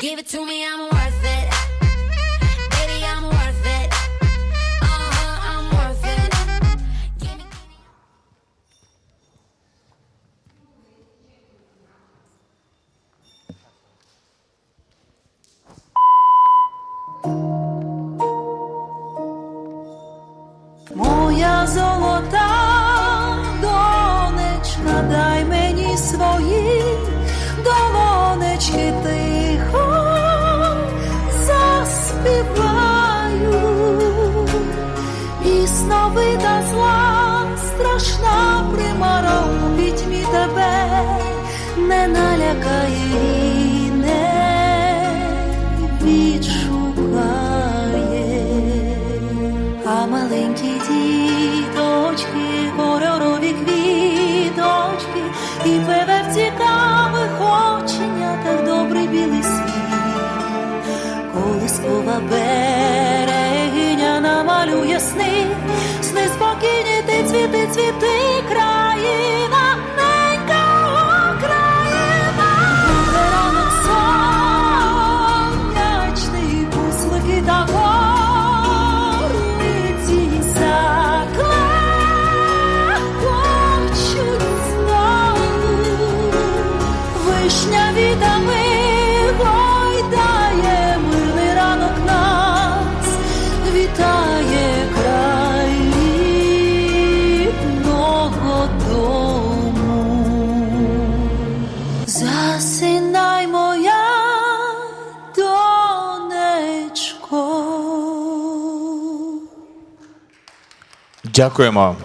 Give it to me, I'm worth it. Uh золота донечка, дай мені свої Пісновита зла, страшна примара у тебе не налякає і не відшукає. А маленькі діточки, кольорові квіточки, і певе в цікавих оченятах добрий білий світ. Колискова берегиня намалює сни, сни спокійні ти цвіти, цвіти, країна, ненька Україна. Буде ранок сонячний. Вишня вітами Дякуємо.